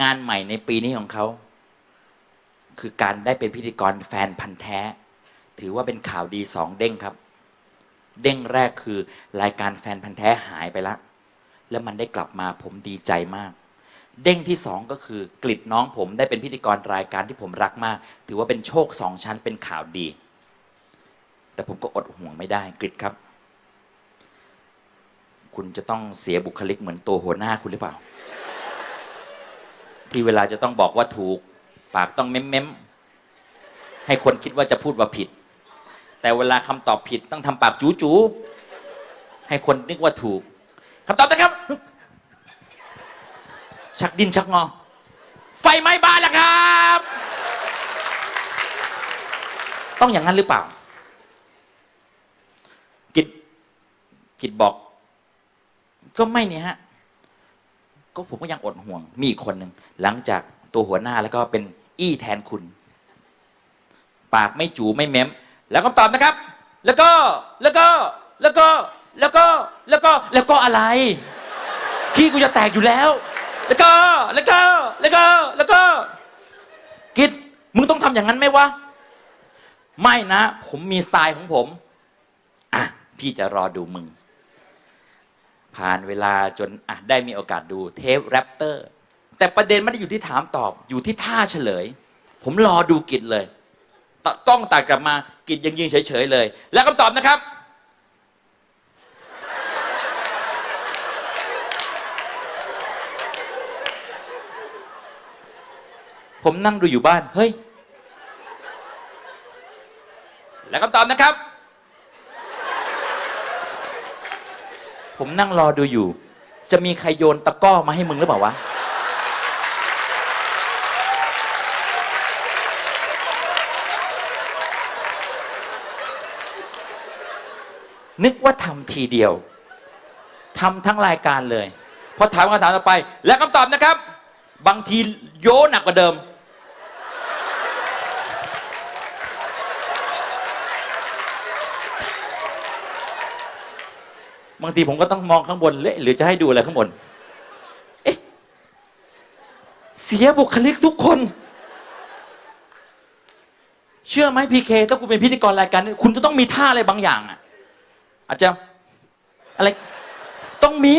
งานใหม่ในปีนี้ของเขา คือการได้เป็นพิธีกรแฟนพันธ์แท้ ถือว่าเป็นข่าวดีสองเด้งครับ เด้งแรกคือรายการแฟนพันธ์แท้หายไปแล้วแล้วมันได้กลับมาผมดีใจมาก เด้งที่สองก็คือกลิดน้องผมได้เป็นพิธีกรรายการที่ผมรักมาก ถือว่าเป็นโชคสองชั้นเป็นข่าวดี แต่ผมก็อดห่วงไม่ได้กลิดครับ คุณจะต้องเสียบุคลิกเหมือนตัวหัวหน้าคุณหรือเปล่า ที่เวลาจะต้องบอกว่าถูก ปากต้องเม้มเม้มๆให้คนคิดว่าจะพูดว่าผิด แต่เวลาคำตอบผิดต้องทำปากจูจูๆให้คนนึกว่าถูกคำตอบนะครับ ชักดินชักงอ ไฟไหม้บ้านแล้วครับ ต้องอย่างนั้นหรือเปล่า กิจกิจบอก ก็ไม่เนี่ยฮะ ก็ผมก็ยังอดห่วง มีอีกคนหนึ่งหลังจากตัวหัวหน้าแล้วก็เป็นอี้แทนคุณ ปากไม่จูไม่เม้ม แล้วก็ตอบนะครับ แล้วก็แล้วก็แล้วก็แล้วก็แล้วก็แล้วก็อะไรขี้กูจะแตกอยู่แล้ว แล้วก็แล้วก็แล้วก็แล้วก็กิดมึงต้องทำอย่างนั้นไหมวะไม่นะ ผมมีสไตล์ของผม อะ พี่จะรอดูมึง ผ่านเวลาจนอะได้มีโอกาสดูเทปแรปเตอร์แต่ประเด็นไม่ได้อยู่ที่ถามตอบอยู่ที่ท่าเฉลย ผมรอดูกิจเลยตกล้องตัดกลับมากิจยังยืนเฉยๆเลย แล้วคำตอบนะครับ ผมนั่งดูอยู่บ้าน เฮ้ย แล้วคำตอบนะครับ ผมนั่งรอดูอยู่ จะมีใครโยนตะกร้อมาให้มึงหรือเปล่าวะ นึกว่าทำทีเดียวทำทั้งรายการเลย พอถามคำถามต่อไป และคำตอบนะครับ บางทีโยนหนักกว่าเดิม บางทีผมก็ต้องมองข้างบนเละหรือจะให้ดูอะไรข้างบน เอ๊ะ เสียบุคลิกทุกคน เชื่อไหมพีเคถ้าคุณเป็นพิธีกรรายการนี้คุณจะต้องมีท่าอะไรบางอย่างอะ อาจจะอะไร ต้องมี